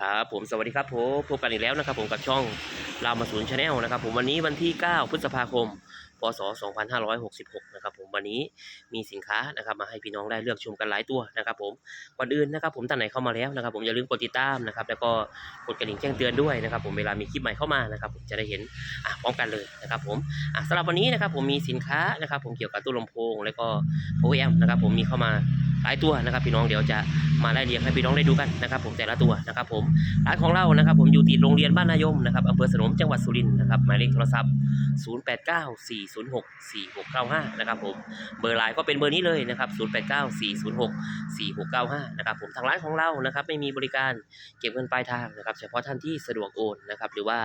ครับผมสวัสดีครับผมพบกันอีกแล้วนะครับ ผมกับช่องรามาศูนย์ชาแนลนะครับ ผมวันนี้วันที่ 9 พฤษภาคม พศ 2566 นะครับ ผมวันนี้มีสินค้านะครับ มาให้พี่น้องได้เลือกชมกันหลายตัวนะครับ ผมก่อนอื่นนะครับ ผมท่านไหนเข้ามาแล้วนะครับ ผมอย่าลืมกดติดตามนะครับ แล้วก็กดกระดิ่งแจ้งเตือนด้วยนะครับ ผมเวลามีคลิปใหม่เข้ามานะครับ ผมจะได้เห็นอะพร้อมกันเลยนะครับ ผมอะสำหรับวันนี้นะครับ ผมมีสินค้านะครับ ผมเกี่ยวกับตู้ลำโพง แล้วก็โอเอ็มนะครับ ผมมีเข้ามา หลายตัวนะครับ พี่น้องเดี๋ยวจะมาไล่เรียงให้พี่น้องได้ดูกันนะครับ ผมแต่ละตัวนะครับผมร้านของเรานะครับ ผมอยู่ติดโรงเรียนบ้านนายมนะครับอำเภอสนมจังหวัดสุรินทร์นะครับหมายเลขโทรศัพท์ 0894064695 นะครับผมเบอร์ไลน์ก็เป็นเบอร์นี้เลยนะครับ 0894064695 นะครับผมทางร้านของเรานะครับไม่มีบริการเก็บเงินปลายทางนะครับ เฉพาะท่านที่สะดวกโอนนะครับหรือว่า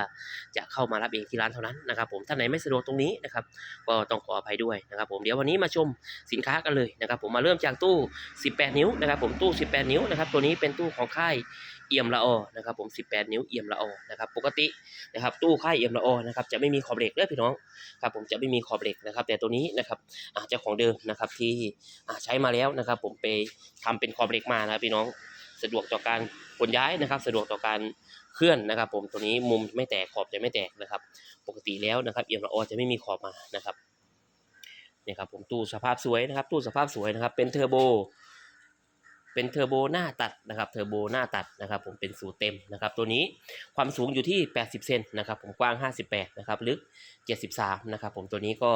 จะเข้ามารับเองที่ร้านเท่านั้นนะครับ ผมท่านไหนไม่สะดวกตรงนี้นะครับก็ต้องขออภัยด้วยนะครับ ผมเดี๋ยววันนี้มาชมสินค้ากันเลยนะครับ ผมมาเริ่มจากตู้18 นิ้วนะครับผมตู้ 18 นิ้วนะครับตัวนี้เป็นตู้ของค่ายเอี่ยมละออนะครับผม 18 นิ้วเอี่ยมละออนะครับปกตินะครับตู้ค่ายเอ็มละออนะครับจะไม่มีขอบเหล็กเด้อพี่น้องครับผมจะไม่มีขอบเหล็กนะครับ แต่ตัวนี้นะครับอาเจ้าของเดิมนะครับที่ใช้มาแล้วนะครับ ผมไปทำเป็นขอบเหล็กมานะพี่น้องสะดวกต่อการขนย้ายนะครับ สะดวกต่อการเคลื่อนนะครับ ผมตัวนี้มุมไม่แตกขอบจะไม่แตกนะครับ ปกติแล้วนะครับเอ็มละอจะไม่มีขอบมานะครับ นี่ครับผมตู้สภาพสวยนะครับ ตู้สภาพสวยนะครับ เป็นเทอร์โบ เป็นเทอร์โบหน้าตัดนะครับ เทอร์โบหน้าตัดนะครับ ผมเป็นสูตรเต็มนะครับ ตัวนี้ความสูงอยู่ที่ 80 เซนนะครับ ผมกว้าง 58 นะครับ ลึก 73 นะครับ ผมตัวนี้ก็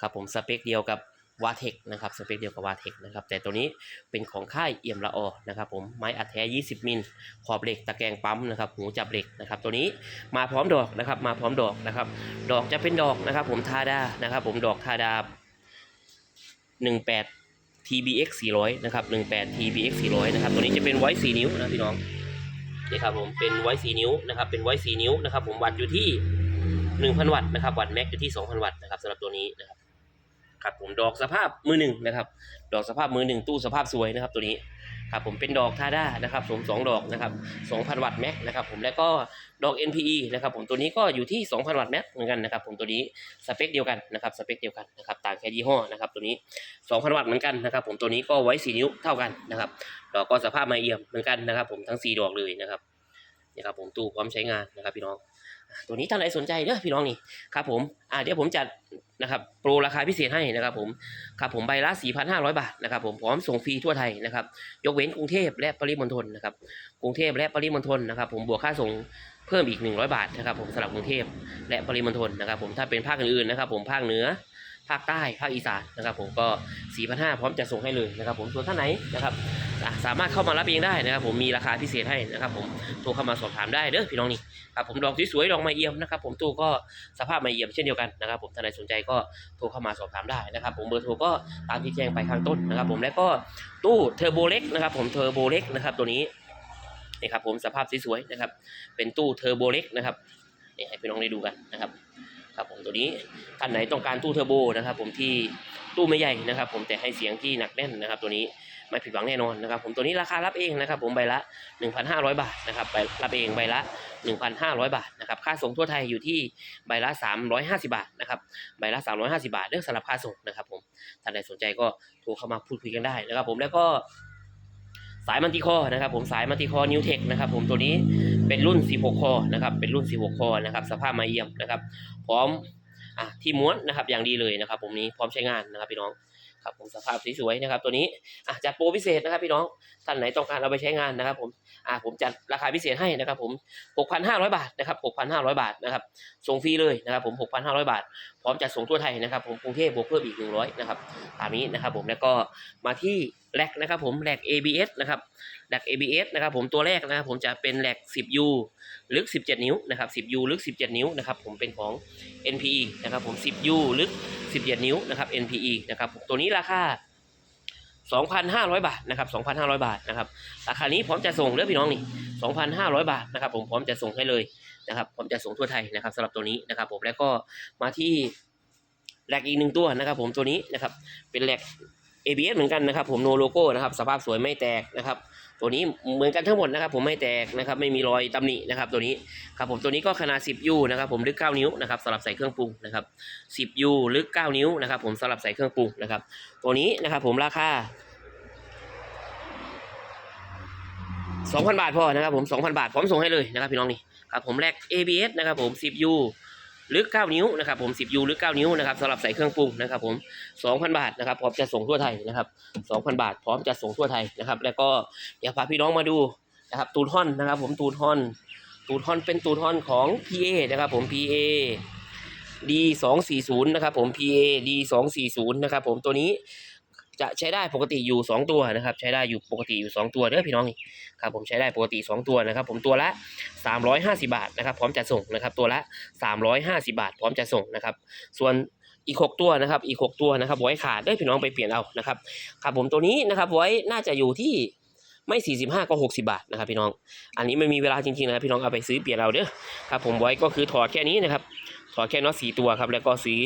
ครับผมสเปคเดียวกับวาเทคนะครับสเปคเดียวกับวาเทคนะครับแต่ตัวนี้เป็นของค่ายเอี่ยมละออนะครับผมไม้อัดแท้ 20 มิลขอบเหล็กตะแกรงปั๊มนะครับหูจับเหล็กนะครับตัวนี้มาพร้อมดอกนะครับมาพร้อมดอกนะครับดอกจะเป็นดอกนะครับผมทาดานะครับผมดอกทาดา 18 TBX 400นะครับ18 TBX 400นะครับตัวนี้จะเป็นไว้4นิ้วนะพี่น้องนี่ครับผมเป็นไว้4นิ้วนะครับเป็นไว้4นิ้วนะครับผมวัดอยู่ที่ 1,000 วัตต์นะครับวัตต์แม็กอยู่ที่ 2,000 วัตต์นะครับสำหรับตัวนี้นะครับครับผมดอกสภาพมือหนึ่งนะครับ ดอกสภาพมือหนึ่งตู้สภาพสวยนะครับตัวนี้ ครับผมเป็นดอกทาด้านะครับผมสองดอกนะครับ2,000วัตต์แม็กนะครับผมแล้วก็ดอก NPE นะครับผมตัวนี้ก็อยู่ที่2,000วัตต์แม็กเหมือนกันนะครับผมตัวนี้สเปคเดียวกันนะครับสเปคเดียวกันนะครับต่างแค่ยี่ห้อนะครับตัวนี้2,000วัตต์เหมือนกันนะครับผมตัวนี้ก็ไว้4นิ้วเท่ากันนะครับดอกก็สภาพไม้เอี่ยมเหมือนกันนะครับผมทั้ง4ดอกเลยนะครับนี่ครับผมตู้พร้อมใช้งานนะครับพี่น้อง ตัวนี้ท่านไหนสนใจเด้อพี่น้องนี่ครับผมอ่าเดี๋ยวผมจัดนะครับโปรราคาพิเศษให้นะครับผมครับผมใบละ 4,500 บาทนะครับผมพร้อมส่งฟรีทั่วไทยนะครับยกเว้นกรุงเทพและปริมณฑลนะครับกรุงเทพและปริมณฑลนะครับผมบวกค่าส่งเพิ่มอีก 100 บาทนะครับผมสำหรับกรุงเทพและปริมณฑลนะครับผมถ้าเป็นภาคอื่นๆนะครับผมภาคเหนือภาคใต้ภาคอีสานนะครับผมก็ 4,500 พร้อมจะส่งให้เลยนะครับผมส่วนท่านไหนนะครับ สามารถเข้ามารับเองได้นะครับ ผมมีราคาพิเศษให้นะครับผมโทรเข้ามาสอบถามได้เด้อพี่น้องนี่ครับผมดอกสวยๆดอกไม้เอี่ยมนะครับผมตู้ก็สภาพไม้เอี่ยมเช่นเดียวกันนะครับ ผมท่านใดสนใจก็โทรเข้ามาสอบถามได้นะครับ ผมเบอร์โทรก็ตามที่แจ้งไปข้างต้นนะครับ ผมและก็ตู้เทอร์โบเล็กนะครับ ผมเทอร์โบเล็กนะครับ ตัวนี้นี่ครับผมสภาพสวยๆนะครับ เป็นตู้เทอร์โบเล็กนะครับนี่ให้พี่น้องได้ดูกันนะครับครับผมตัวนี้ท่านไหนต้องการตู้เทอร์โบนะครับ ผมที่ตู้ไม่ใหญ่นะครับ ผมแต่ให้เสียงที่หนักแน่นนะครับ ตัวนี้ ไม่ผิดหวังแน่นอนนะครับ ผมตัวนี้ราคารับเองนะครับ ผมใบละ 1,500 บาทนะครับใบรับเองใบละ 1,500 บาทนะครับค่าส่งทั่วไทยอยู่ที่ใบละ 350 บาทนะครับใบละ 350 บาทเรื่องสำหรับค่าส่งนะครับ ผมท่านใดสนใจก็โทรเข้ามาพูดคุยกันได้นะครับ ผมแล้วก็สายมันติคอนะครับผมสายมันติคอนิวเทคนะครับผมตัวนี้เป็นรุ่น 16 คอนะครับเป็นรุ่น 16 คอนะครับสภาพมาเยี่ยมนะครับ พร้อมอะที่ม้วนนะครับอย่างดีเลยนะครับ ผมนี้พร้อมใช้งานนะครับพี่น้อง ครับผมสภาพสวยๆนะครับ ตัวนี้อะจัดโปรพิเศษนะครับพี่น้องท่านไหนต้องการเอาไปใช้งานนะครับ ผมอะผมจัดราคาพิเศษให้นะครับ ผม 6,500 บาทนะครับ 6,500 บาทนะครับส่งฟรีเลยนะครับ ผม 6,500 บาท พร้อมจัดส่งทั่วไทยนะครับ ผมกรุงเทพบวกเพิ่มอีก 100 นะครับตามนี้นะครับ ผมแล้วก็มาที่ แลกนะครับผมแลก ABS นะครับแลก ABS นะครับผมตัวแรกนะครับผมจะเป็นแลก 10U ลึก 17 นิ้วนะครับ 10U ลึก 17 นิ้วนะครับผมเป็นของ NPE นะครับผม 10U ลึก 17 นิ้วนะครับ NPE นะครับผมตัวนี้ราคา 2,500 บาทนะครับ 2,500 บาทนะครับราคานี้พร้อมจะส่งเด้อพี่น้องนี่2,500 บาทนะครับผมพร้อมจะส่งให้เลยนะครับพร้อมจะส่งทั่วไทยนะครับสำหรับตัวนี้นะครับผมแล้วก็มาที่แหลกอีกหนึ่งตัวนะครับผมตัวนี้นะครับเป็นแหลก ABS เหมือนกันนะครับผมโนโลโก้นะครับสภาพสวยไม่แตกนะครับตัวนี้เหมือนกันทั้งหมดนะครับผมไม่แตกนะครับไม่มีรอยตำหนินะครับตัวนี้ครับผมตัวนี้ก็ขนาด 10U นะครับผมลึก 9 นิ้วนะครับสำหรับใส่เครื่องปรุงนะครับ 10U ลึก 9 นิ้วนะครับผมสำหรับใส่เครื่องปรุงนะครับตัวนี้นะครับผมราคา2,000 บาทพอนะครับผม2,000 บาทพร้อมส่งให้เลยนะครับพี่น้องนี่ครับผมแรก ABS นะครับผม 10U ลึก 9 นิ้วนะครับผม 10 ยูลึก 9 นิ้วนะครับสำหรับใส่เครื่องปรุงนะครับผม2,000 บาทนะครับพร้อมจะส่งทั่วไทยนะครับ2,000 บาท พร้อมจะส่งทั่วไทยนะครับ แล้วก็เดี๋ยวพาพี่น้องมาดูนะครับตูนท่อนนะครับผมตูนท่อนตูนท่อนเป็นตูนท่อนของ PA นะครับผม PA D 2 4 0นะครับผม PA D 2 4 0นะครับผมตัวนี้ จะใช้ได้ปกติอยู่ 2 ตัวนะครับ ใช้ได้อยู่ปกติอยู่ 2 ตัวเด้อพี่น้องครับผมใช้ได้ปกติ 2 ตัวนะครับ ผมตัวละ 350 บาทนะครับ พร้อมจะส่งนะครับ ตัวละ 350 บาท พร้อมจะส่งนะครับ ส่วนอีก 6 ตัวนะครับ อีก 6 ตัวนะครับไว้ขาดได้พี่น้องไปเปลี่ยนเอานะครับครับผมตัวนี้นะครับไว้น่าจะอยู่ที่ไม่ 45 ก็ 60 บาทนะครับพี่น้อง อันนี้ไม่มีเวลาจริงๆนะครับพี่น้องเอาไปซื้อเปลี่ยนเอาเด้อครับผมไว้ก็คือถอดแค่นี้นะครับ ถอดแค่น็อตสีตัวครับแล้วก็ซื้อ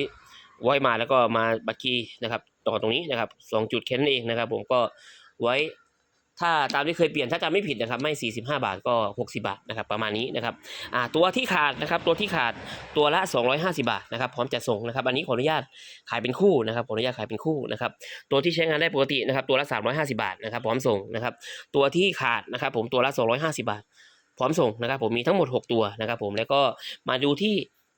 ไว้มาแล้วก็มาบักกี้นะครับต่อตรงนี้นะครับสองจุดแค่นั้นเองนะครับ ผมก็ไว้ถ้าตามที่เคยเปลี่ยนถ้าจำไม่ผิดนะครับไม่ 45 บาทก็ 60 บาทนะครับประมาณนี้นะครับอ่าตัวที่ขาดนะครับตัวที่ขาดตัวละ 250 บาทนะครับพร้อมจะส่งนะครับอันนี้ขออนุญาตขายเป็นคู่นะครับขออนุญาตขายเป็นคู่นะครับตัวที่ใช้งานได้ปกตินะครับตัวละ 350 บาทนะครับพร้อมส่งนะครับตัวที่ขาดนะครับผมตัวละ 250 บาท พร้อมส่งนะครับผมมีทั้งหมด 6 ตัวนะครับผมแล้วก็มาดูที่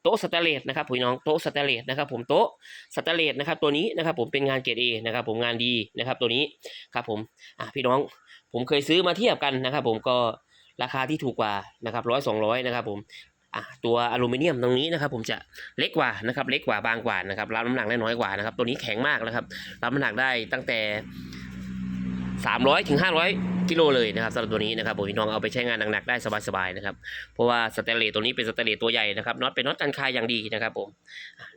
โต๊ะสแตเลสนะครับพี่น้องโต๊ะสแตเลสนะครับผมโต๊ะสแตเลสนะครับตัวนี้นะครับผมเป็นงานเกรดเอนะครับผมงานดีนะครับตัวนี้ครับผมอะพี่น้องผมเคยซื้อมาเทียบกันนะครับผมก็ราคาที่ถูกกว่านะครับร้อยสองร้อยนะครับผมอะตัวอลูมิเนียมตรงนี้นะครับผมจะเล็กกว่านะครับเล็กกว่าบางกว่านะครับรับน้ำหนักได้น้อยกว่านะครับตัวนี้แข็งมากนะครับรับน้ำหนักได้ตั้งแต่ 300ถึง500 กิโลเลยนะครับสำหรับตัวนี้นะครับผมพี่น้องเอาไปใช้งานหนักๆได้สบายๆนะครับเพราะว่าสเตเลสตัวนี้เป็นสเตเลสตัวใหญ่นะครับน็อตเป็นน็อตกันคายอย่างดีนะครับผม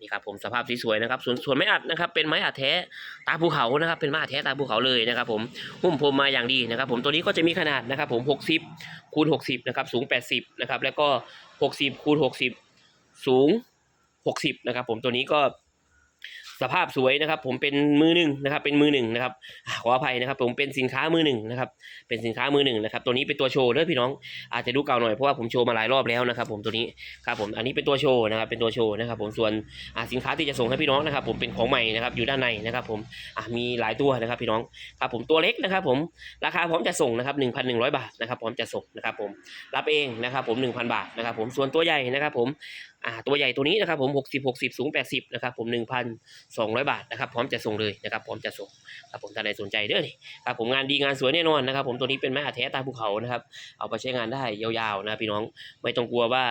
นี่ครับผมสภาพสวยๆนะครับส่วนส่วนไม้อัดนะครับเป็นไม้อัดแท้ตาภูเขานะครับเป็นไม้อัดแท้ตาภูเขาเลยนะครับผมหุ้มพรมมาอย่างดีนะครับผมตัวนี้ก็จะมีขนาดนะครับผม60คูณ60นะครับสูง 80นะครับแล้วก็ 60คูณ60 สูง 60นะครับผมตัวนี้ก็ สภาพสวยนะครับ ผมเป็นมือหนึ่งนะครับ เป็นมือหนึ่งนะครับขออภัยนะครับ ผมเป็นสินค้ามือหนึ่งนะครับ เป็นสินค้ามือหนึ่งนะครับ ตัวนี้เป็นตัวโชว์เด้อพี่น้องอาจจะดูเก่าหน่อยเพราะว่าผมโชว์มาหลายรอบแล้วนะครับ ผมตัวนี้ครับผมอันนี้เป็นตัวโชว์นะครับ เป็นตัวโชว์นะครับ ผมส่วนสินค้าที่จะส่งให้พี่น้องนะครับ ผมเป็นของใหม่นะครับอยู่ด้านในนะครับ ผมมีหลายตัวนะครับ พี่น้องครับผมตัวเล็กนะครับ ผมราคาพร้อมจะส่งนะครับ1,100บาทนะครับพร้อมจะส่งนะครับ ผมรับเองนะครับ ผม1,000บาทนะครับ ผมส่วนตัวใหญ่นะครับ ผมอ่าตัวใหญ่ตัวนี้นะครับผม 60 60 สูง 80 นะครับผม 1,200 บาทนะครับพร้อมจะส่งเลยนะครับพร้อมจะส่งครับผมท่านใดสนใจเด้อนี่ครับผมงานดีงานสวยแน่นอนนะครับผมตัวนี้เป็นไม้อัดแท้ตาภูเขานะครับเอาไปใช้งานได้ยาวๆนะพี่น้องไม่ต้องกลัวว่า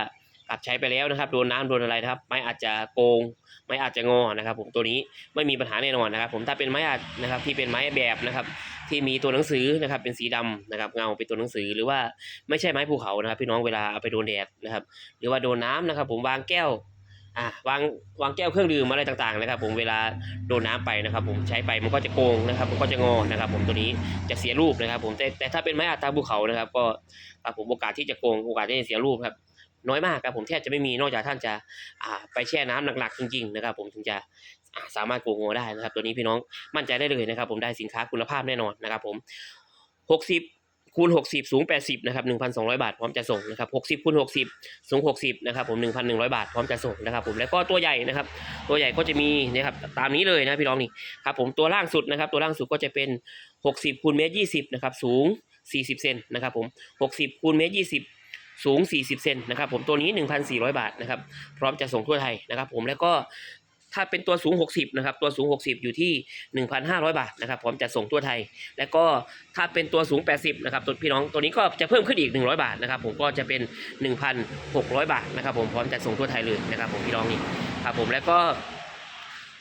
อัดใช้ไปแล้วนะครับโดนน้ำโดนอะไรนะครับไม้อาจจะโกง ไม้อาจจะงอนะครับ ผมตัวนี้ไม่มีปัญหาแน่นอนนะครับ ผมถ้าเป็นไม้อัดนะครับที่เป็นไม้แบบนะครับ ที่มีตัวหนังสือนะครับเป็นสีดำนะครับเงาเป็นตัวหนังสือหรือว่าไม่ใช่ไม้ภูเขานะครับ พี่น้องเวลาเอาไปโดนแดดนะครับ หรือว่าโดนน้ำนะครับ ผมวางแก้วอ่าวางวางแก้วเครื่องดื่มอะไรต่างๆนะครับ ผมเวลาโดนน้ำไปนะครับ ผมใช้ไปมันก็จะโกงนะครับ มันก็จะงอนะครับ ผมตัวนี้จะเสียรูปนะครับ ผมแต่แต่ถ้าเป็นไม้อัดตาภูเขานะครับ ก็ครับผมโอกาสที่จะโกงโอกาสที่จะเสียรูปครับน้อยมากครับผมแทบจะไม่มีนอกจากท่านจะอ่าไปแช่น้ำหนักๆจริงๆนะครับ ผมถึงจะ สามารถโกงงได้นะครับ ตัวนี้พี่น้องมั่นใจได้เลยนะครับ ผมได้สินค้าคุณภาพแน่นอนนะครับ ผมหกสิบคูณ 60 สูง 80 นะครับ 1,200 บาท พร้อมจะส่งนะครับ 60คูณ60 สูง 60 นะครับ ผม 1,100 บาท พร้อมจะส่งนะครับ ผม แล้วก็ตัวใหญ่นะครับ ตัวใหญ่ก็จะมีนะครับ ตามนี้เลยนะพี่น้องนี่ ครับผม ตัวล่างสุดนะครับ ตัวล่างสุดก็จะเป็น 60คูณเมตร20 นะครับ สูง 40 เซนนะครับ ผม 60คูณเมตร20 สูง 40 เซนนะครับ ผม ตัวนี้ 1,400 บาทนะครับ พร้อมจะส่งทั่วไทยนะครับ ผม แล้วก็ ถ้าเป็นตัวสูง 60นะครับตัวสูง 60 อยู่ที่ 1,500 บาทนะครับพร้อมจะส่งทั่วไทย แล้วก็ถ้าเป็นตัวสูง 80นะครับตัวพี่น้องตัวนี้ก็จะเพิ่มขึ้นอีก 100 บาทนะครับผมก็จะเป็น 1,600 บาทนะครับผมพร้อมจะส่งทั่วไทยเลยนะครับผมพี่น้องนี่ครับผมแล้วก็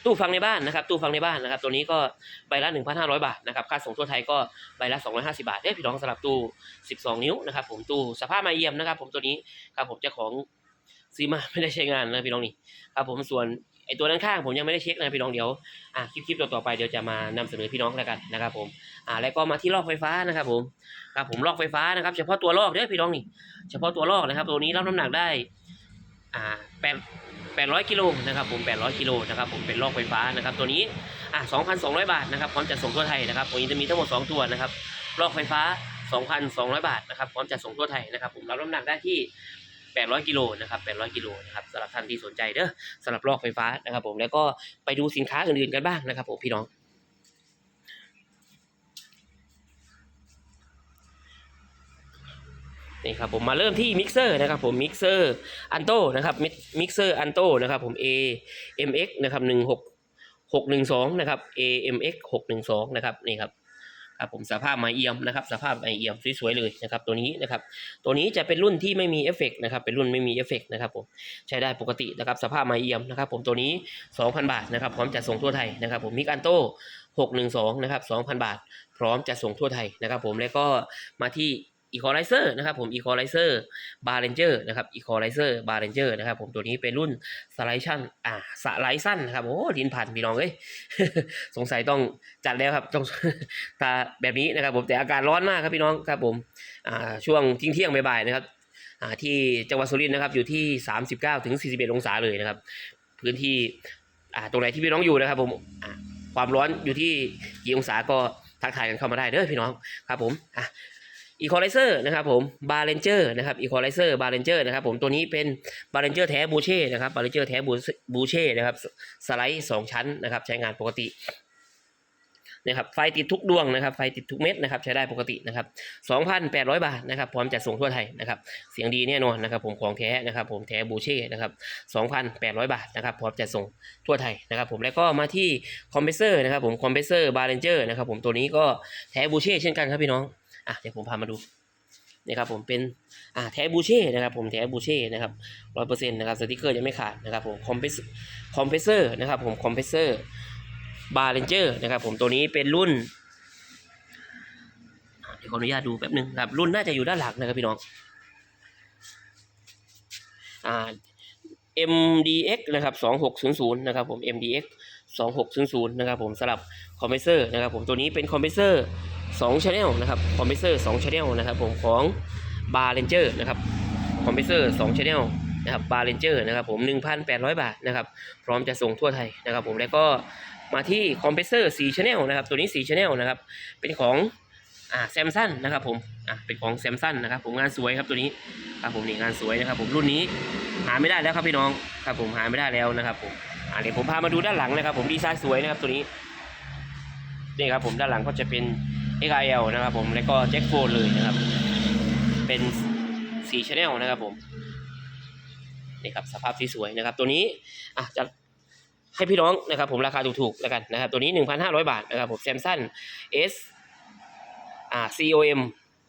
ตู้ฟังในบ้านนะครับตู้ฟังในบ้านนะครับตัวนี้ก็ใบละ 1,500 บาทนะครับค่าส่งทั่วไทยก็ใบละ 250 บาทเด้พี่น้องสำหรับตู้ 12 นิ้วนะครับผมตู้สภาพมาเยี่ยมนะครับ ผมตัวนี้ครับผมเจ้าของซื้อมาไม่ได้ใช้งานนะพี่น้องนี่ครับผมส่วน ไอตัวด้านข้างผมยังไม่ได้เช็คนะพี่น้องเดี๋ยวอะคลิปคลิปต่อๆไปเดี๋ยวจะมานำเสนอพี่น้องแล้วกันนะครับผมอ่าแล้วก็มาที่ลอกไฟฟ้านะครับผมครับผมลอกไฟฟ้านะครับ เฉพาะตัวลอกเด้อพี่น้องนี่เฉพาะตัวลอกนะครับ ตัวนี้รับน้ำหนักได้อ่าแปดแปดร้อยกิโลนะครับผมแปดร้อยกิโลนะครับผมเป็นลอกไฟฟ้านะครับ ตัวนี้อ่าสองพันสองร้อยบาทนะครับพร้อมจะส่งทั่วไทยนะครับตัวนี้จะมีทั้งหมดสองตัวนะครับลอกไฟฟ้า 2,200 บาทนะครับพร้อมจะส่งทั่วไทยนะครับผมรับน้ำหนักได้ที่ 800 กิโลนะครับ 800 กิโลนะครับสำหรับท่านที่สนใจเด้อสำหรับลอกไฟฟ้านะครับ ผมแล้วก็ไปดูสินค้าอื่นๆกันบ้างนะครับผมพี่น้องนี่ครับผมมาเริ่มที่มิกเซอร์นะครับผมมิกเซอร์อันโตนะครับมิกเซอร์อันโตนะครับผม A MX นะครับหนึ่งหกหกหนึ่งสองนะครับ A MX หกหนึ่งสองนะครับนี่ครับ ครับผมสภาพไม้เอี่ยมนะครับสภาพไม้เอี่ยมสวยๆเลยนะครับตัวนี้นะครับตัวนี้จะเป็นรุ่นที่ไม่มีเอฟเฟกต์นะครับเป็นรุ่นไม่มีเอฟเฟกต์นะครับผมใช้ได้ปกตินะครับสภาพไม้เอี่ยมนะครับผมตัวนี้ 2,000 บาทนะครับพร้อมจะส่งทั่วไทยนะครับผมมิกอันโต้612นะครับ2,000 บาท พร้อมจะส่งทั่วไทยนะครับผมแล้วก็มาที่ Equalizer นะครับผม Equalizer Bar Ranger นะครับ Equalizer Bar Ranger นะครับผมตัวนี้เป็นรุ่นสไลด์ชั่นอ่าสไลด์สั้นนะครับโอ้ดินพันพี่น้องเอ้ยสงสัยต้องจัดแล้วครับต้องตาแบบนี้นะครับผมแต่อากาศร้อนมากครับพี่น้องครับผมอ่าช่วงทิ้งเที่ยงบ่ายๆนะครับอ่าที่จังหวัดสุรินทร์นะครับอยู่ที่ 39ถึง41 องศาเลยนะครับพื้นที่อ่าตรงไหนที่พี่น้องอยู่นะครับผมอ่าความร้อนอยู่ที่กี่องศาก็ทักทายกันเข้ามาได้เด้อพี่น้องครับผมอะ อีควอไลเซอร์นะครับผมบาเลนเจอร์นะครับอีควอไลเซอร์บาเลนเจอร์นะครับผมตัวนี้เป็นบาเลนเจอร์แท้บูเช่นะครับบาเลนเจอร์แท้บูเช่นะครับสไลด์สองชั้นนะครับใช้งานปกตินะครับไฟติดทุกดวงนะครับไฟติดทุกเม็ดนะครับใช้ได้ปกตินะครับ2,800 บาทนะครับพร้อมจัดส่งทั่วไทยนะครับเสียงดีแน่นอนนะครับผมของแท้นะครับผมแท้บูเช่นะครับ2,800 บาทนะครับพร้อมจัดส่งทั่วไทยนะครับผมแล้วก็มาที่คอมเพรสเซอร์นะครับผมคอมเพรสเซอร์บาเลนเจอร์นะครับผมตัวนี้ก็แท้บูเช่เช่นกันครับพี่น้อง อะเดี๋ยวผมพามาดูนี่ครับผมเป็นอ่าแท้บูเช่นะครับผมแท้บูเช่นะครับร้อยเปอร์เซ็นต์นะครับสติกเกอร์ยังไม่ขาดนะครับผมคอมเพรสคอมเพรสเซอร์นะครับผมคอมเพรสเซอร์บาร์เรนเจอร์นะครับผมตัวนี้เป็นรุ่นเดี๋ยวขออนุญาตดูแป๊บนึงครับรุ่นน่าจะอยู่ด้านหลังนะครับพี่น้องอ่า MDX นะครับ2600นะครับผม MDX 2600นะครับผมสำหรับคอมเพรสเซอร์นะครับผมตัวนี้เป็นคอมเพรสเซอร์ 2 channel นะครับคอมเพรสเซอร์2 channel นะครับผมของ Bar Ranger นะครับคอมเพรสเซอร์2 channel นะครับ Bar Ranger นะครับผม 1,800 บาทนะครับพร้อมจะส่งทั่วไทยนะครับผมแล้วก็มาที่คอมเพรสเซอร์4 channel นะครับตัวนี้4 channel นะครับเป็นของอ่าแซมซันนะครับผมอ่าเป็นของแซมซันนะครับผมงานสวยครับตัวนี้ครับผมนี่งานสวยนะครับผมรุ่นนี้หาไม่ได้แล้วครับพี่น้องครับผมหาไม่ได้แล้วนะครับผมอ่าเดี๋ยวผมพามาดูด้านหลังนะครับ ผมดีไซน์สวยนะครับตัวนี้นี่ครับผมด้านหลังก็จะเป็น XRL นะครับผม แล้วก็แจ็คโฟนเลยนะครับ เป็นสีชแนลนะครับผมนี่ครับสภาพที่สวยนะครับ ตัวนี้อะจะให้พี่น้องนะครับผมราคาถูกๆแล้วกันนะครับ ตัวนี้ 1,500 บาทนะครับผมแซมซัน S อ่า COM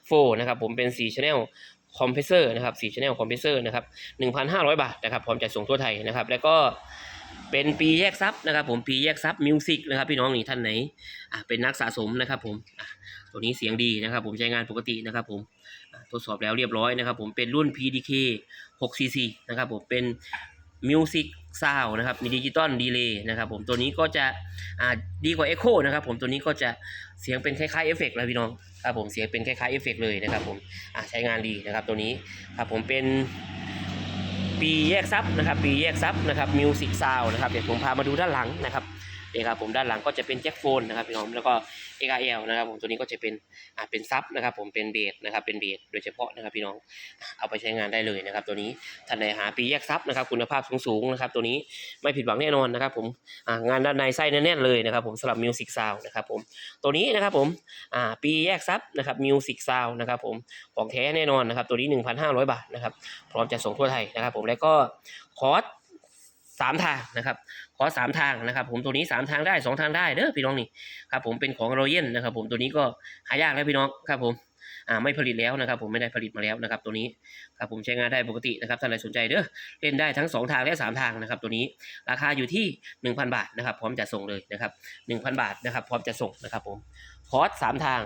4นะครับผมเป็น4 channel คอมเพรสเซอร์นะครับ4 channel คอมเพรสเซอร์นะครับ1,500 บาทนะครับพร้อมจัดส่งทั่วไทยนะครับ แล้วก็ เป็นปีแยกซับนะครับ ผมปีแยกซับมิวสิกนะครับพี่น้องนี่ท่านไหนอะเป็นนักสะสมนะครับผมอะตัวนี้เสียงดีนะครับ ผมใช้งานปกตินะครับ ผมทดสอบแล้วเรียบร้อยนะครับ ผมเป็นรุ่น PDK 6cc นะครับผมเป็นมิวสิกซาวนะครับมีดิจิตอลดีเลย์นะครับผมตัวนี้ก็จะอ่าดีกว่า Echo นะครับผมตัวนี้ก็จะเสียงเป็นคล้ายๆเอฟเฟกต์เลยพี่น้องครับผมเสียงเป็นคล้ายๆเอฟเฟกต์เลยนะครับผมอะใช้งานดีนะครับตัวนี้ครับผมเป็น ปีแยกซับนะครับ ปีแยกซับนะครับมิวสิกซาวนะครับเดี๋ยวผมพามาดูด้านหลังนะครับ นี่ครับผมด้านหลังก็จะเป็นแจ็คโฟนนะครับพี่น้องแล้วก็ XRL นะครับผมตัวนี้ก็จะเป็นอ่าเป็นซับนะครับผมเป็นเบสนะครับเป็นเบสโดยเฉพาะนะครับพี่น้องเอาไปใช้งานได้เลยนะครับตัวนี้ท่านใดหาปีแยกซับนะครับคุณภาพสูงๆนะครับตัวนี้ไม่ผิดหวังแน่นอนนะครับผมอ่างานด้านในไส้แน่นๆเลยนะครับผมสำหรับมิวสิกซาวนะครับผมตัวนี้นะครับผมอ่าปีแยกซับนะครับมิวสิกซาวนะครับผมของแท้แน่นอนนะครับตัวนี้ 1,500 บาทนะครับพร้อมจะส่งทั่วไทยนะครับผมแล้วก็คอร์ส สามทางนะครับคอสามทางนะครับ ผมตัวนี้สามทางได้สองทางได้เด้อพี่น้องนี่ครับผมเป็นของรอยัลนะครับ ผมตัวนี้ก็หายากแล้วพี่น้องครับผมอ่าไม่ผลิตแล้วนะครับ ผมไม่ได้ผลิตมาแล้วนะครับ ตัวนี้ครับผมใช้งานได้ปกตินะครับท่านใดสนใจเด้อเล่นได้ทั้งสองทางและสามทางนะครับ ตัวนี้ราคาอยู่ที่หนึ่งพันบาทนะครับ พร้อมจะส่งเลยนะครับหนึ่งพันบาทนะครับ พร้อมจะส่งนะครับ ผมคอร์สสามทาง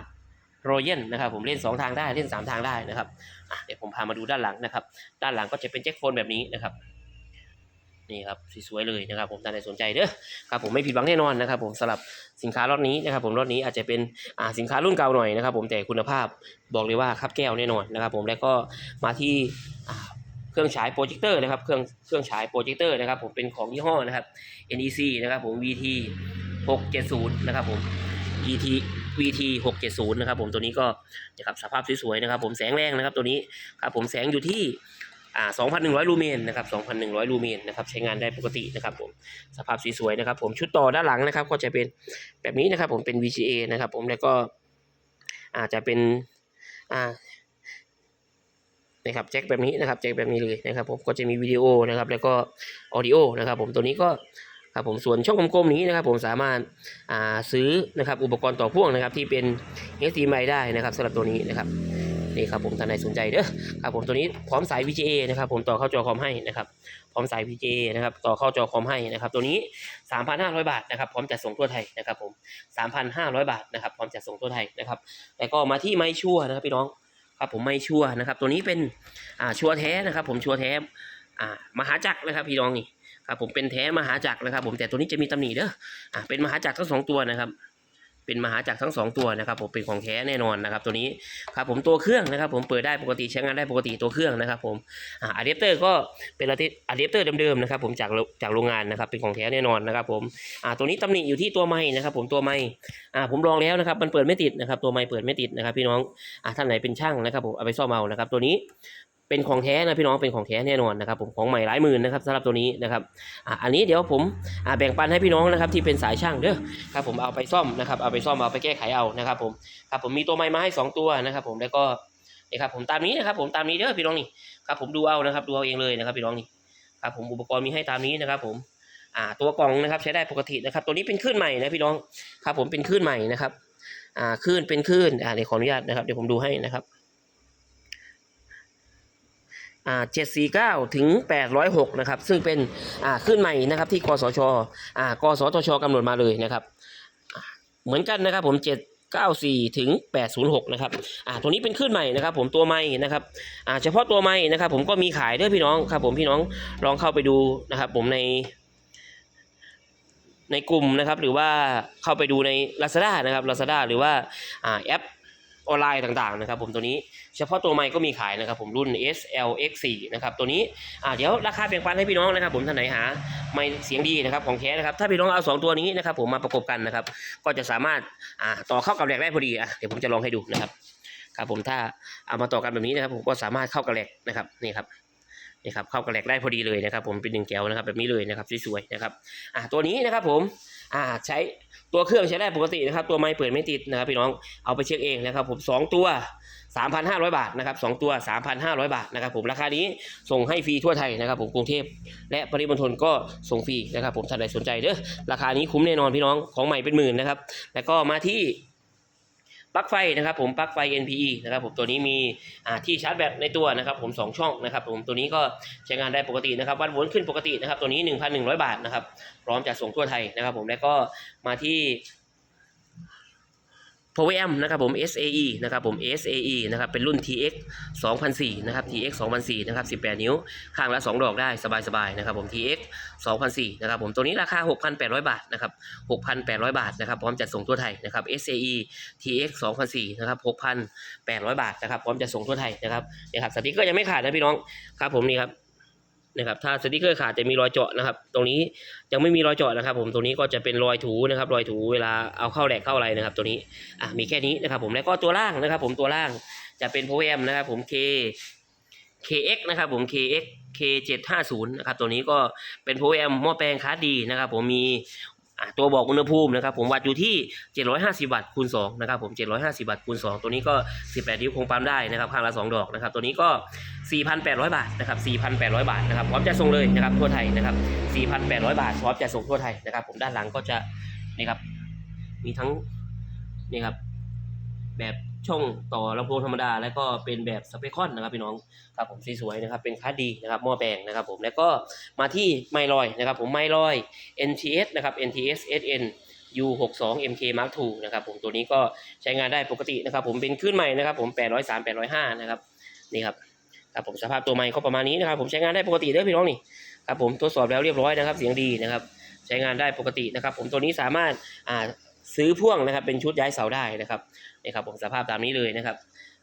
รอยัลนะครับผมเล่นสองทางได้เล่นสามทางได้นะครับเดี๋ยวผมพามาดูด้านหลังนะครับ ด้านหลังก็จะเป็นแจ็คโฟนแบบนี้นะครับ นี่ครับสวยๆเลยนะครับ ผมท่านใดสนใจเด้อครับผมไม่ผิดหวังแน่นอนนะครับ ผมสำหรับสินค้ารถนี้นะครับ ผมรถนี้อาจจะเป็นอ่าสินค้ารุ่นเก่าหน่อยนะครับ ผมแต่คุณภาพบอกเลยว่าครับแก้วแน่นอนนะครับ ผมแล้วก็มาที่เครื่องฉายโปรเจคเตอร์นะครับเครื่องเครื่องฉายโปรเจคเตอร์นะครับ ผมเป็นของยี่ห้อนะครับ NEC นะครับผม VT 670นะครับผม ET VT 670นะครับผมตัวนี้ก็นะครับสภาพสวยๆนะครับ ผมแสงแรงนะครับตัวนี้ครับผมแสงอยู่ที่ อ่า2,100 ลูเมนนะครับ 2,100 ลูเมนนะครับ ใช้งานได้ปกตินะครับผม สภาพสวยๆนะครับ ผม ชุดต่อด้านหลังนะครับ ก็จะเป็นแบบนี้นะครับ ผม เป็น VGA นะครับ ผม แล้วก็อาจจะเป็น อ่า นะครับ แจ็คแบบนี้นะครับ แจ็คแบบนี้เลยนะครับ ผม ก็จะมีวิดีโอนะครับ แล้วก็ออดิโอนะครับ ผม ตัวนี้ก็ครับผมส่วนช่องกลมๆนี้นะครับ ผมสามารถอ่าซื้อนะครับอุปกรณ์ต่อพ่วงนะครับที่เป็น HDMI ได้นะครับสำหรับตัวนี้นะครับ นี่ครับผมท่านใดสนใจเด้อครับผมตัวนี้พร้อมสาย VGA นะครับผมต่อเข้าจอคอมให้นะครับพร้อมสาย VGA นะครับต่อเข้าจอคอมให้นะครับตัวนี้ 3,500 บาทนะครับพร้อมจัดส่งทั่วไทยนะครับผม 3,500 บาทนะครับพร้อมจัดส่งทั่วไทยนะครับแล้วก็มาที่ไม้ชั่วนะครับพี่น้องครับผมไม้ชั่วนะครับตัวนี้เป็นอ่าชัวแท้นะครับผมชัวแท้อ่ามหาจักรนะครับพี่น้องนี่ครับผมเป็นแท้มหาจักรนะครับผมแต่ตัวนี้จะมีตำหนิเด้ออ่าเป็นมหาจักรทั้งสองตัวนะครับ เป็นมหาจักรทั้งสองตัวนะครับผมเป็นของแท้แน่นอนนะครับตัวนี้ครับผมตัวเครื่องนะครับผมเปิดได้ปกติใช้งานได้ปกติตัวเครื่องนะครับผมอะแดปเตอร์ก็เป็นอะแดปเตอร์เดิมๆนะครับผมจากจากโรงงานนะครับเป็นของแท้แน่นอนนะครับผมอ่าตัวนี้ตำหนิอยู่ที่ตัวไม้นะครับผมตัวไม้อ่าผมลองแล้วนะครับมันเปิดไม่ติดนะครับตัวไม้เปิดไม่ติดนะครับพี่น้องอ่าท่านไหนเป็นช่างนะครับผมเอาไปซ่อมเอานะครับตัวนี้ เป็นของแท้นะพี่น้องเป็นของแท้แน่นอนนะครับผมของใหม่หลายหมื่นนะครับสำหรับตัวนี้นะครับอ่าอันนี้เดี๋ยวผมอ่าแบ่งปันให้พี่น้องนะครับที่เป็นสายช่างเด้อครับผมเอาไปซ่อมนะครับเอาไปซ่อมเอาไปแก้ไขเอานะครับผมครับผมมีตัวไม้มาให้สองตัวนะครับผมแล้วก็นี่ครับผมตามนี้นะครับผมตามนี้เด้อพี่น้องนี่ครับผมดูเอานะครับดูเอาเองเลยนะครับพี่น้องนี่ครับผมอุปกรณ์มีให้ตามนี้นะครับผมอ่าตัวกล่องนะครับใช้ได้ปกตินะครับ ตัวนี้เป็นคลื่นใหม่นะพี่น้องครับผมเป็นคลื่นใหม่นะครับอ่าคลื่นเป็นคลื่นอ่าเดี๋ยวขออนุญาตนะครับเดี๋ยวผมดูให้นะครับ 749 ถึง 806 นะครับ ซึ่งเป็นอ่าขึ้นใหม่นะครับที่กสชอ่ากสทชกำหนดมาเลยนะครับ เหมือนกันนะครับผม 794 ถึง 806 นะครับ อ่า ตัวนี้เป็นขึ้นใหม่นะครับ ผมตัวใหม่นะครับ อ่า เฉพาะตัวใหม่นะครับ ผมก็มีขายด้วยพี่น้องครับ ผมพี่น้องลองเข้าไปดูนะครับ ผมใน ในกลุ่มนะครับ หรือว่าเข้าไปดูใน Lazada นะครับ Lazada หรือว่าอ่าแอป ออนไลน์ต่างๆนะครับผมตัวนี้เฉพาะตัวไม้ก็มีขายนะครับผมรุ่น SLX4 นะครับตัวนี้อ่าเดี๋ยวราคาแบ่งปันให้พี่น้องนะครับผมท่านไหนหาไม่เสียงดีนะครับของแท้นะครับถ้าพี่น้องเอาสองตัวนี้นะครับผมมาประกบกันนะครับก็จะสามารถอ่าต่อเข้ากับแหลกได้พอดีอะเดี๋ยวผมจะลองให้ดูนะครับครับผมถ้าเอามาต่อกันแบบนี้นะครับผมก็สามารถเข้ากับแหลกนะครับนี่ครับ นี่ครับเข้ากับแหลกได้พอดีเลยนะครับ ผมเป็นหนึ่งแก้วนะครับแบบนี้เลยนะครับสวยๆนะครับอ่าตัวนี้นะครับผมอ่าใช้ตัวเครื่องใช้ได้ปกตินะครับ ตัวไม้เปิดไม่ติดนะครับพี่น้องเอาไปเช็คเองนะครับ ผมสองตัว 3,500 บาทนะครับสองตัว 3,500 บาทนะครับผมราคานี้ส่งให้ฟรีทั่วไทยนะครับ ผมกรุงเทพและปริมณฑลก็ส่งฟรีนะครับ ผมท่านใดสนใจเด้อราคานี้คุ้มแน่นอนพี่น้องของใหม่เป็นหมื่นนะครับแล้วก็มาที่ ปลั๊กไฟนะครับผมปลั๊กไฟ NPE นะครับผมตัวนี้มีที่ชาร์จแบตในตัวนะครับผม2ช่องนะครับผมตัวนี้ก็ใช้งานได้ปกตินะครับวัดโวลต์ขึ้นปกตินะครับตัวนี้ 1,100 บาทนะครับพร้อมจะส่งทั่วไทยนะครับผมแล้วก็มาที่ Power Amp นะครับผม SAE นะครับผม SAE นะครับเป็นรุ่น TX 2004นะครับ TX 2004นะครับ18 นิ้ว ข้างละ 2 ดอกได้สบายๆนะครับผม TX 2004นะครับผมตัวนี้ราคา 6,800 บาทนะครับ6,800 บาทนะครับพร้อมจัดส่งทั่วไทยนะครับ SAE TX 2004นะครับ6,800 บาทนะครับพร้อมจัดส่งทั่วไทยนะครับนี่ครับสติ๊กเกอร์ยังไม่ขาดนะพี่น้องครับผมนี่ครับ นะครับถ้าสติ๊กเกอร์ขาดจะมีรอยเจาะนะครับ ตรงนี้ยังไม่มีรอยเจาะนะครับ ผมตรงนี้ก็จะเป็นรอยถูนะครับ รอยถูเวลาเอาเข้าแหลกเข้าอะไรนะครับ ตัวนี้อะมีแค่นี้นะครับ ผมแล้วก็ตัวล่างนะครับ ผมตัวล่างจะเป็นโพแอมนะครับ ผม K KX นะครับ ผม KX K750 นะครับตัวนี้ก็เป็นโพแอมหม้อแปลงคาร์ดดีนะครับ ผมมี ตัวบอกอุณหภูมินะครับผมวัดอยู่ที่ 750 วัตต์คูณ2นะครับผม 750 วัตต์คูณ2ตัวนี้ก็ 18 นิ้วคงปั๊มได้นะครับข้างละ2ดอกนะครับตัวนี้ก็ 4,800 บาทนะครับ 4,800 บาทนะครับพร้อมจะส่งเลยนะครับทั่วไทยนะครับ 4,800 บาทพร้อมจะส่งทั่วไทยนะครับผมด้านหลังก็จะนี่ครับมีทั้งนี่ครับแบบ ช่องต่อลำโพงธรรมดา แล้วก็เป็นแบบสเปคอนนะครับพี่น้องครับผมสวยๆนะครับเป็นคาดดีนะครับหม้อแปลงนะครับผมแล้วก็มาที่ไมลอยนะครับผมไมลอย NTS นะครับ NTS SN U62 MK Mark II นะครับผมตัวนี้ก็ใช้งานได้ปกตินะครับผมเป็นคลื่นใหม่นะครับผม 803 805 นะครับนี่ครับครับผมสภาพตัวไมค์ก็ประมาณนี้นะครับผมใช้งานได้ปกติเด้อพี่น้องนี่ครับผมทดสอบแล้วเรียบร้อยนะครับ เสียงดีนะครับใช้งานได้ปกตินะครับ ผมตัวนี้สามารถอ่าซื้อพ่วงนะครับเป็นชุดย้ายเสาได้นะครับ นี่ครับผมสภาพตามนี้เลยนะครับ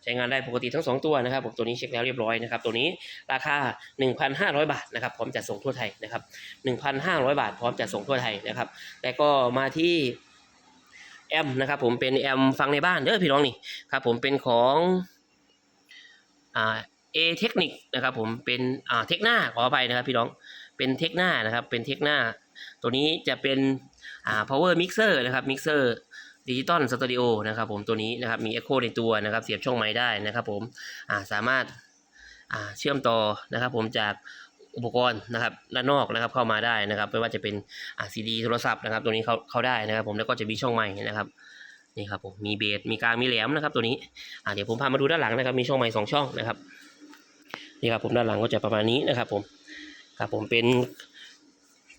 ใช้งานได้ปกติทั้งสองตัวนะครับผมตัวนี้เช็คแล้วเรียบร้อยนะครับตัวนี้ราคา 1,500 บาทนะครับพร้อมจัดส่งทั่วไทยนะครับ1,500 บาท พร้อมจัดส่งทั่วไทยนะครับแล้วก็มาที่แอมนะครับผมเป็นแอมฟังในบ้านเด้อพี่น้องนี่ครับผมเป็นของอ่าเอเทคนิคนะครับผมเป็นอ่าเทคหน้าขออภัยนะครับพี่น้องเป็นเทคหน้านะครับเป็นเทคหน้าตัวนี้จะเป็นอ่า power mixer นะครับ mixer ดิจิตอลสตูดิโอนะครับผมตัวนี้นะครับมี Echo ในตัวนะครับเสียบช่องไม้ได้นะครับผมาสามารถาเชื่อมต่อนะครับผมจากอุปกรณ์นะครับด้านนอกนะครับเข้ามาได้นะครับไม่ว่าจะเป็นซีดีโทรศัพท์นะครับตัวนี้เข้าเขาได้นะครับ ผมแล้วก็จะมีช่องใหม่นะครับนี่ครับผมมีเบสมีกลางมีแหลมนะครับตัวนี้เดี๋ยวผมพามาดูด้านหลังนะครับมีช่องใหม่สองช่องนะครับนี่ครับผมด้านหลังก็จะประมาณนี้นะครับผมครับผมเป็น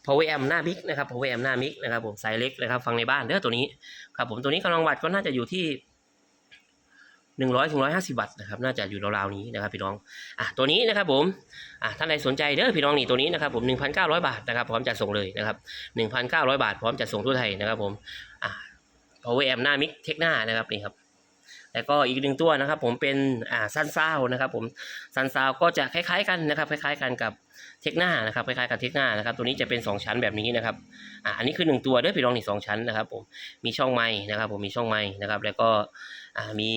power amp หน้ามิกนะครับ power amp หน้ามิกนะครับผมไซส์เล็กนะครับ ฟังในบ้านเด้อตัวนี้ครับผมตัวนี้กำลังวัดก็น่าจะอยู่ที่หนึ่งร้อยถึงร้อยห้าสิบวัตต์นะครับ น่าจะอยู่ราวๆนี้นะครับพี่น้อง อะตัวนี้นะครับผม อะท่านใดสนใจเด้อพี่น้องนี่ตัวนี้นะครับผมหนึ่งพันเก้าร้อยบาทนะครับพร้อมจัดส่งเลยนะครับหนึ่งพันเก้าร้อยบาทพร้อมจัดส่งทั่วไทยนะครับผม อะ power amp หน้ามิกเทคหน้านะครับนี่ครับแล้วก็อีกหนึ่งตัวนะครับผมเป็นอ่าซันซาวนะครับผมซันซาวก็จะคล้ายๆกันนะครับคล้ายๆกันกับ เทคหน้านะครับคล้ายๆกับเทคหน้านะครับตัวนี้จะเป็น 2 ชั้นแบบนี้นะครับอ่าอันนี้คือ 1 ตัวด้อพี่น้องนี่สองชั้นนะครับผมมีช่องไม้นะครับผมมีช่องไม้นะครับแล้วก็อ่ามี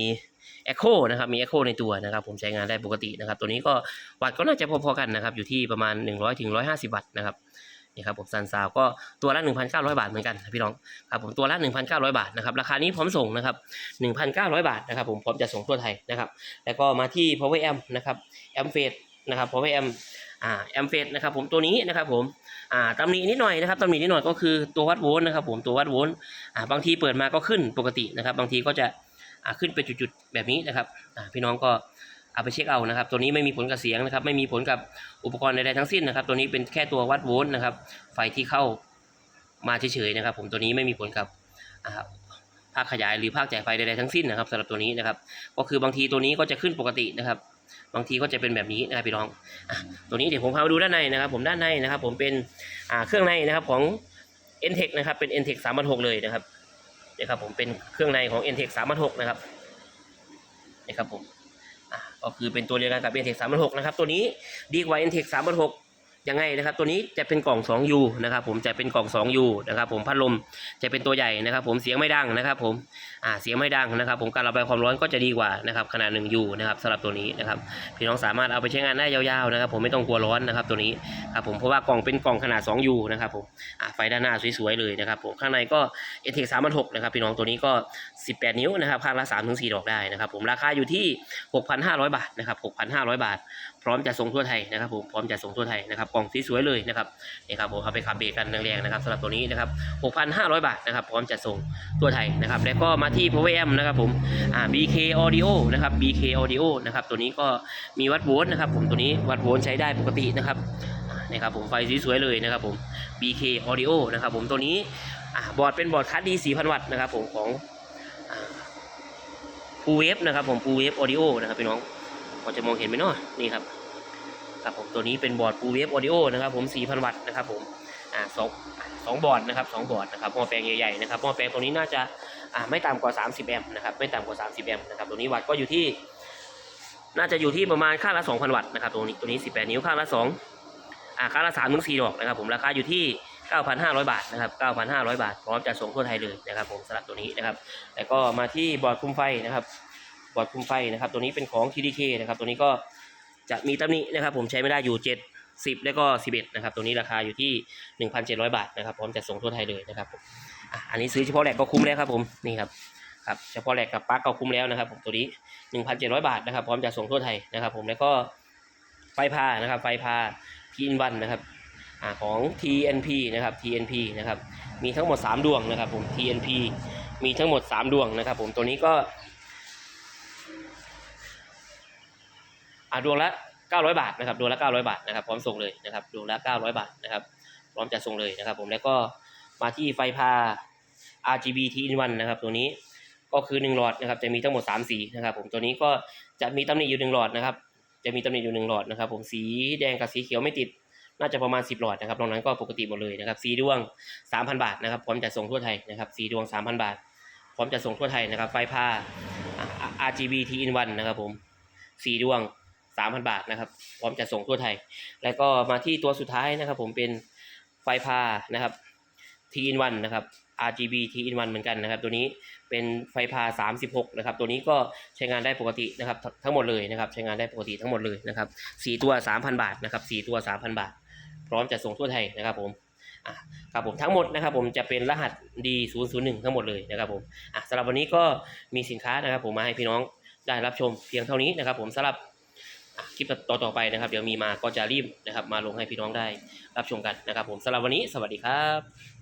Echo นะครับมี Echo ในตัวนะครับผมใช้งานได้ปกตินะครับตัวนี้ก็วัตต์ก็น่าจะพอๆกันนะครับอยู่ที่ประมาณ 100ถึง150 วัตต์นะครับนี่ครับผมซันซาวก็ตัวละ 1,900 บาทเหมือนกันพี่น้องครับผมตัวละ 1,900 บาทนะครับราคานี้พร้อมส่งนะครับ 1,900 บาทนะครับผมพร้อมจะส่งทั่วไทยนะครับแล้วก็มาที่ power amp นะครับ amp f a d นะครับ power amp อ่า amp f a d นะครับผมตัวนี้นะครับผมอ่าตำหนินิดหน่อยนะครับตำหนินิดหน่อยก็คือตัววัดโวลต์นะครับผมตัววัดโวลต์อ่าบางทีเปิดมาก็ขึ้นปกตินะครับ บางทีก็จะอ่าขึ้นไปจุดๆแบบนี้นะครับอ่าพี่น้องก็เอาไปเช็คเอานะครับ ตัวนี้ไม่มีผลกับเสียงนะครับ ไม่มีผลกับอุปกรณ์ใดๆทั้งสิ้นนะครับ ตัวนี้เป็นแค่ตัววัดโวลต์นะครับ ไฟที่เข้ามาเฉยๆนะครับ ผมตัวนี้ไม่มีผลกับอ่าภาคขยายหรือภาคจ่ายไฟใดๆทั้งสิ้นนะครับสำหรับตัวนี้นะครับ ก็คือบางทีตัวนี้ก็จะขึ้นปกตินะครับ บางทีก็จะเป็นแบบนี้นะครับพี่น้องอตัวนี้เดี๋ยวผมพาไปดูด้านในนะครับ ผมด้านในนะครับ ผมเป็นอ่าเครื่องในนะครับของ n t e c h นะครับเป็น n t e c h 3.6เลยนะครับนี่ครับผมเป็นเครื่องในของ n t e c h 3.6นะครับนี่ครับผมก็คือเป็นตัวเดียวกันกับ n t e c h 3.6นะครับตัวนี้ดีกว่า n t e c h 3.6 ยังไงนะครับ ตัวนี้จะเป็นกล่อง 2U นะครับผมจะเป็นกล่อง 2U นะครับผมพัดลมจะเป็นตัวใหญ่นะครับผมเสียงไม่ดังนะครับผมอ่าเสียงไม่ดังนะครับ ผมการระบายความร้อนก็จะดีกว่านะครับขนาด 1 U นะครับสำหรับตัวนี้นะครับพี่น้องสามารถเอาไปใช้งานได้ยาวๆนะครับ ผมไม่ต้องกลัวร้อนนะครับตัวนี้ครับผมเพราะว่ากล่องเป็นกล่องขนาด 2 U นะครับผมอ่าไฟด้านหน้าสวยๆเลยนะครับผมข้างในก็ a t e c 3 6 0นะครับพี่น้องตัวนี้ก็ 18 นิ้วนะครับข้างละ3ถึง4ดอกได้นะครับผมราคาอยู่ที่ 6,500 บาทนะครับ6,500 บาท พร้อมจะส่งทั่วไทยนะครับผมพร้อมจะส่งทั่วไทยนะครับกล่องสวยๆเลยนะครับนี่ครับผมเอาไปขับเบรกกันแรงๆนะครับสำหรับตัวนี้นะครับ 6,500 บาทนะครับ พร้อมจะส่งทั่วไทยนะครับ แล้วก็มาที่ Power M นะครับผมอ่า BK Audio นะครับ BK Audio นะครับตัวนี้ก็มีวัดโวลต์นะครับ ผมตัวนี้วัดโวลต์ใช้ได้ปกตินะครับนี่ครับผมไฟสวยๆเลยนะครับผม BK Audio นะครับผมตัวนี้อ่าบอร์ดเป็นบอร์ดคัสดี 4,000 วัตต์นะครับผมของปูเวฟนะครับผมปูเวฟออดิโอนะครับพี่น้อง พอจะมองเห็นไหมเนาะนี่ครับครับผมตัวนี้เป็นบอร์ดปูเวฟออดิโอนะครับผม 4,000 วัตต์นะครับผมอ่าสองสองบอร์ดนะครับสองบอร์ดนะครับหม้อแปลงใหญ่ๆนะครับหม้อแปลงตัวนี้น่าจะอ่าไม่ต่ำกว่า 30 แอมป์นะครับไม่ต่ำกว่า 30 แอมป์นะครับตัวนี้วัตต์ก็อยู่ที่ น่าจะอยู่ที่ประมาณค่าละ 2,000 วัตต์นะครับตัวนี้ตัวนี้ 18 นิ้วค่าละ 2อ่าค่าละ3ถึง4ดอกนะครับผมราคาอยู่ที่ 9,500 บาทนะครับ 9,500 บาท พร้อมจะส่งทั่วไทยเลยนะครับผมสำหรับตัวนี้นะครับแล้วก็มาที่บอร์ดคุมไฟนะครับ บอร์ดคุมไฟนะครับ ตัวนี้เป็นของ TDK นะครับ ตัวนี้ก็จะมีตำหนินะครับ ผมใช้ไม่ได้อยู่ 7 10 แล้วก็ 11 นะครับ ตัวนี้ราคาอยู่ที่ 1,700 บาทนะครับ พร้อมจะส่งทั่วไทยเลยนะครับผมอันนี้ซื้อเฉพาะแหลกก็คุ้มแล้วครับผม นี่ครับครับเฉพาะแหลกกับปลั๊กก็คุ้มแล้วนะครับ ผมตัวนี้ 1,700 บาทนะครับ พร้อมจะส่งทั่วไทยนะครับ ผม แล้วก็ไฟพานะครับ ไฟพาพีนวันนะครับอ่าของ TNP นะครับ TNP นะครับ มีทั้งหมด 3 ดวงนะครับผม TNP มีทั้งหมด 3 ดวงนะครับ ผม ตัวนี้ก็ อ่าดวงละ 900 บาทนะครับดวงละ 900 บาทนะครับพร้อมส่งเลยนะครับดวงละ 900 บาทนะครับพร้อมจะส่งเลยนะครับ ผมแล้วก็มาที่ไฟพา RGB T in 1นะครับตัวนี้ก็คือ1หลอดนะครับจะมีทั้งหมด 3 สีนะครับผมตัวนี้ก็จะมีตำหนิอยู่1หลอดนะครับจะมีตำหนิอยู่1หลอดนะครับผมสีแดงกับสีเขียวไม่ติดน่าจะประมาณ 10 หลอดนะครับตรงนั้นก็ปกติหมดเลยนะครับสีดวง 3,000 บาทนะครับพร้อมจะส่งทั่วไทยนะครับสีดวง 3,000 บาท พร้อมจะส่งทั่วไทยนะครับไฟพา RGB T in 1นะครับผมสีดวง 3,000 บาทนะครับ พร้อมจะส่งทั่วไทย แล้วก็มาที่ตัวสุดท้ายนะครับ ผมเป็นไฟพานะครับ T in 1นะครับ RGB T in 1เหมือนกันนะครับ ตัวนี้เป็นไฟพา 36 นะครับ ตัวนี้ก็ใช้งานได้ปกตินะครับ ทั้งหมดเลยนะครับ ใช้งานได้ปกติทั้งหมดเลยนะครับสี่ตัว 3,000 บาทนะครับสี่ตัว 3,000 บาท พร้อมจะส่งทั่วไทยนะครับผมครับผมทั้งหมดนะครับผมจะเป็นรหัส D001 ทั้งหมดเลยนะครับผมสำหรับวันนี้ก็มีสินค้านะครับ ผมมาให้พี่น้องได้รับชมเพียงเท่านี้นะครับ ผมสำหรับ คลิปต่อต่อไปนะครับ เดี๋ยวมีมาก็จะรีบนะครับ มาลงให้พี่น้องได้รับชมกันนะครับ ผมสำหรับวันนี้สวัสดีครับ